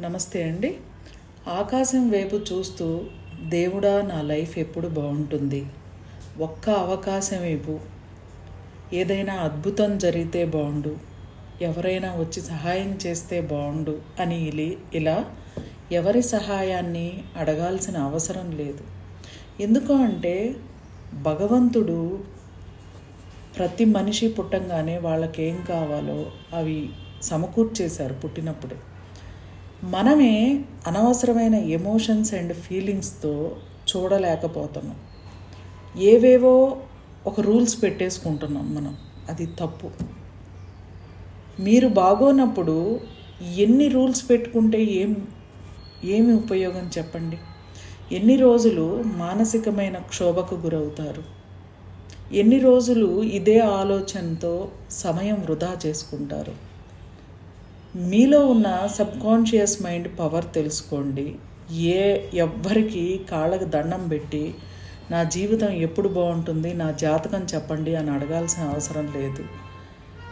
నమస్తే అండి. ఆకాశం వైపు చూస్తూ దేవుడా నా లైఫ్ ఎప్పుడు బాగుంటుంది? ఒక్క అవకాశం ఇవ్వు. ఏదైనా అద్భుతం జరిగితే బాగుండు. ఎవరైనా వచ్చి సహాయం చేస్తే బాగుండు అని ఇలి ఇలా ఎవరి సహాయాన్ని అడగాల్సిన అవసరం లేదు. ఎందుకు అంటే భగవంతుడు ప్రతి మనిషి పుట్టంగానే వాళ్ళకేం కావాలో అవి సమకూర్చేశారు పుట్టినప్పుడే. మనమే అనవసరమైన ఎమోషన్స్ అండ్ ఫీలింగ్స్తో చూడలేకపోతున్నాం ఏవేవో ఒక రూల్స్ పెట్టేసుకుంటున్నాం మనం. అది తప్పు. మీరు బాగోనప్పుడు ఎన్ని రూల్స్ పెట్టుకుంటే ఏం ఏమి ఉపయోగం చెప్పండి? ఎన్ని రోజులు మానసికమైన క్షోభకు గురవుతారు? ఎన్ని రోజులు ఇదే ఆలోచనతో సమయం వృధా చేసుకుంటారు? మీలో ఉన్న సబ్కాన్షియస్ మైండ్ పవర్ తెలుసుకోండి. ఏ ఎవ్వరికి కాళ్ళకు దండం పెట్టి నా జీవితం ఎప్పుడు బాగుంటుంది నా జాతకం చెప్పండి అని అడగాల్సిన అవసరం లేదు.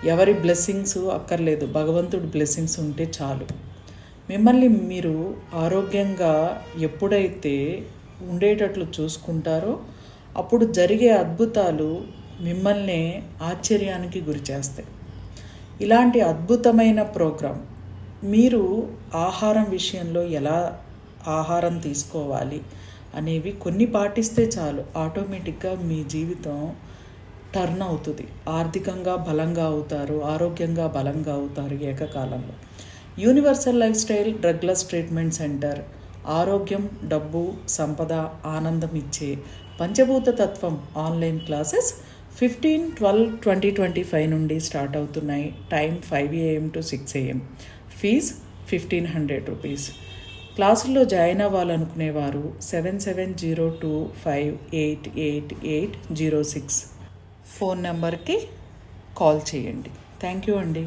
ఎవరి బ్లెస్సింగ్స్ అక్కర్లేదు. భగవంతుడి బ్లెస్సింగ్స్ ఉంటే చాలు. మిమ్మల్ని మీరు ఆరోగ్యంగా ఎప్పుడైతే ఉండేటట్లు చూసుకుంటారో అప్పుడు జరిగే అద్భుతాలు మిమ్మల్ని ఆశ్చర్యానికి గురి చేస్తాయి ఇలాంటి అద్భుతమైన ప్రోగ్రాం. మీరు ఆహారం విషయంలో ఎలా ఆహారం తీసుకోవాలి అనేవి కొన్ని పాటిస్తే చాలు. ఆటోమేటిక్గా మీ జీవితం టర్న్ అవుతుంది. ఆర్థికంగా బలంగా అవుతారు ఆరోగ్యంగా బలంగా అవుతారు ఏకకాలంలో. Universal lifestyle drugless treatment centre. ఆరోగ్యం డబ్బు సంపద ఆనందం ఇచ్చే పంచభూత తత్వం online classes fifteen twelve twenty twenty five నుండి స్టార్ట్ అవుతున్నాయి. Time five AM to six AM. Fees fifteen hundred rupees. క్లాసుల్లో join అవ్వాలనుకునేవారు seven seven zero two five eight eight eight zero six. Phone నెంబర్కి కాల్ చేయండి. Thank you అండి.